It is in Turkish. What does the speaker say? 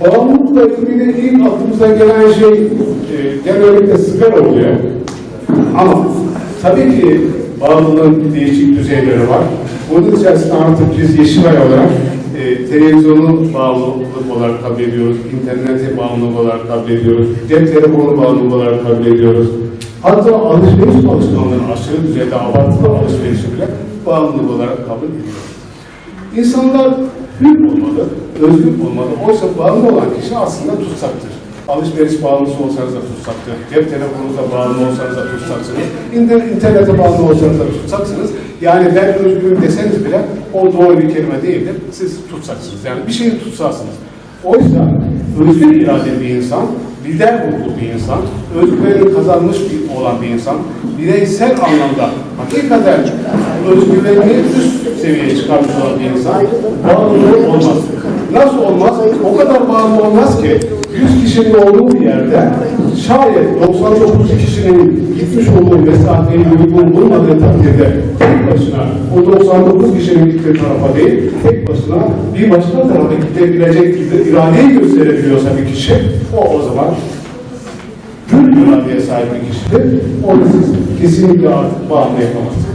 Bağımlılıkla ilgili ilk aklımıza gelen şey e, genellikle sigara oluyor. Ama tabii ki bağımlılığın değişik düzeyleri var. Bunun içerisinde artık biz Yeşilay olarak e, televizyonu bağımlılık olarak kabul ediyoruz, internete bağımlılık olarak kabul ediyoruz, cep telefonu bağımlılık olarak kabul ediyoruz. Hatta alışveriş alışkanlığının aşırı düzeyde abartılı alışverişi bile bağımlılık olarak kabul ediyoruz. İnsanlar hür olmalı, özgür olmalı. Oysa bağımlı olan kişi aslında tutsaktır. Alışveriş bağımlısı olsanız da tutsaktır. Cep telefonunuza bağımlı olsanız da tutsaksınız. İnter- internete bağımlı olsanız da tutsaksınız. Yani ben özgürüm deseniz bile o doğru bir kelime değildir. Siz tutsaksınız. Yani bir şeyi tutsasınız. Oysa özgür iradeli bir insan, lider ruhlu bir insan, özgüveni kazanmış bir olan bir insan, bireysel anlamda hakikaten özgüvenini üst seviyeye çıkarmış olan bir insan bağımlı olmaz. Nasıl olmaz? O kadar bağımlı olmaz ki 100 kişinin olduğu bir yerde şayet 99 kişinin gitmiş olduğu mesafeyi uygun bulmadığı takdirde tek başına o 99 kişinin gittiği tarafa değil, tek başına bir başka tarafa gidebilecek gibi iradeyi gösterebiliyorsa bir kişi, o o zaman hür iradeye sahip bir kişidir. Onu siz kesinlikle artık bağımlı yapamazsınız.